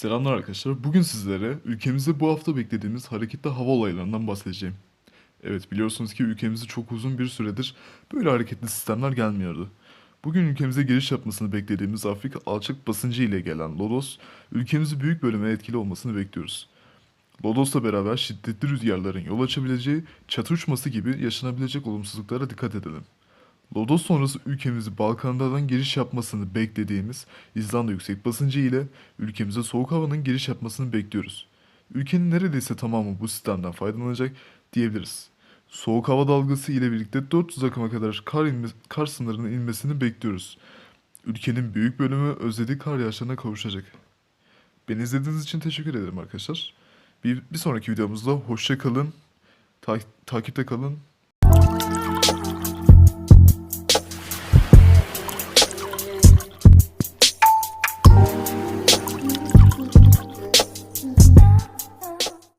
Selamlar arkadaşlar. Bugün sizlere ülkemizde bu hafta beklediğimiz hareketli hava olaylarından bahsedeceğim. Evet biliyorsunuz ki ülkemizde çok uzun bir süredir böyle hareketli sistemler gelmiyordu. Bugün ülkemize giriş yapmasını beklediğimiz Afrika alçak basıncı ile gelen Lodos, ülkemizi büyük bölüme etkili olmasını bekliyoruz. Lodos'la beraber şiddetli rüzgarların yol açabileceği, çatı uçması gibi yaşanabilecek olumsuzluklara dikkat edelim. Lodos sonrası ülkemizi Balkanlardan giriş yapmasını beklediğimiz İzlanda yüksek basıncı ile ülkemize soğuk havanın giriş yapmasını bekliyoruz. Ülkenin neredeyse tamamı bu sistemden faydalanacak diyebiliriz. Soğuk hava dalgası ile birlikte 400 akıma kadar kar, inme, kar sınırının inmesini bekliyoruz. Ülkenin büyük bölümü özlediği kar yağışlarına kavuşacak. Beni izlediğiniz için teşekkür ederim arkadaşlar. Bir, bir sonraki videomuzda hoşça kalın, ta- takipte kalın,